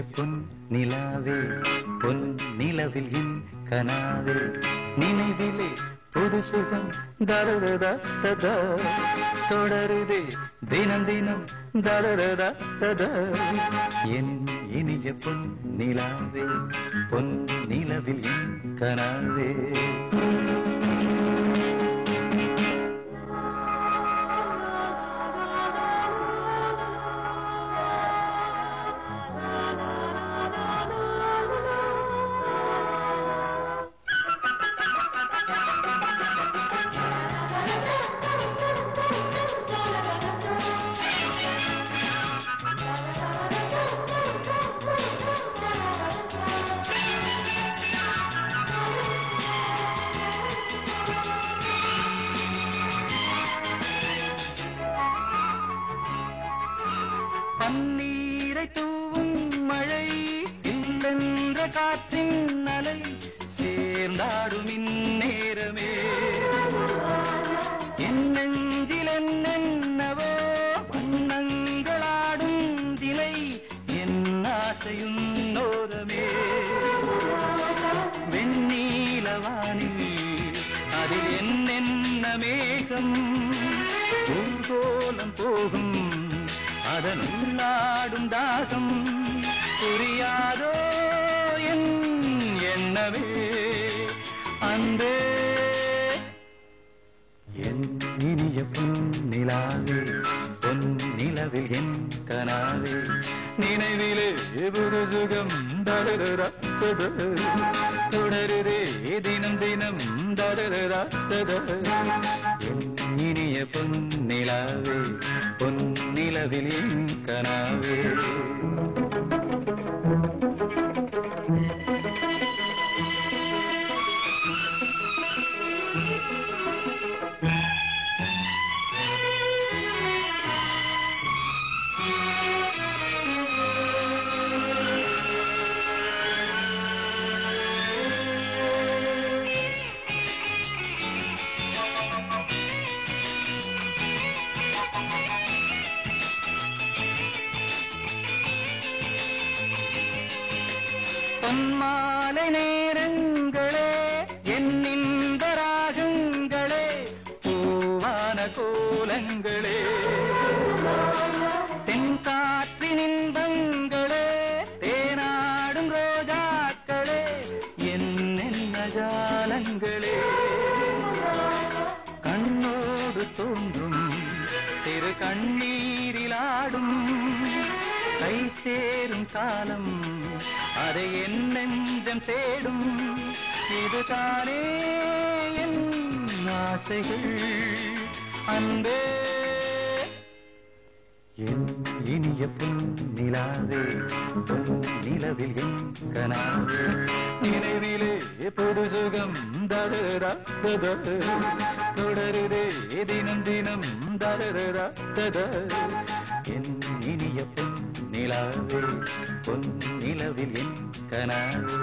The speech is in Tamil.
இனிய பொன் நிலாவே பொன் நிலவில் என் கனாவே. நினைவிலே புது சுகம் தரதா ததா. தொடருதே தினம் தினம் தரதா ததா. என் இனிய பொன் நிலாவே பொன் நிலவில் என் கனாவே. பன்னீரை தூவும் மழை சிந்தென்ற காற்றின் அலை சேர்ந்தாடும் இந்நேரமே. என் நெஞ்சில் என்னென்னவோ வண்ணங்களாடும் தினை என் ஆசையும் நோதமே. வெண்ணீலவானில் அதில் என்னென்ன மேகம் ஊர்கோலம் போகும் அதன் உள்ளாடும் தாகம் புரியாதோ என் எண்ணமே? அன்பே. என் இனிய பொன்னிலாவே பொன் நிலவில் என் கனாவே நினைவிலே புது சுகம் தரரத்தத தொடருதே தினம் தினம் தரரத்தத என் இனிய பொன் நிலாவே பொன்மாலை நேரங்களே என்னிந்த ராகங்களே பூவான கோலங்களே. தென்காற்றின் இன்பங்களே தேனாடும் ரோஜாக்களே என்னென்ன ஜாலங்களே கண்ணோடு தோன்றும் சிறு கண்ணீரிலாடும் கை சேரும் காலம் அதை என் நெஞ்சம் தேடும். இதுதானே என் ஆசைகள். அன்பே. என் இனிய பொன் நிலாவே நிலவில் என் கனாவே. நினைவிலே பொது சுகம் தரரா தொடருதே தினம் தினம் தரரா தத என் இனிய பொன் நிலாவே பொன் நிலவில் என் கனாவே.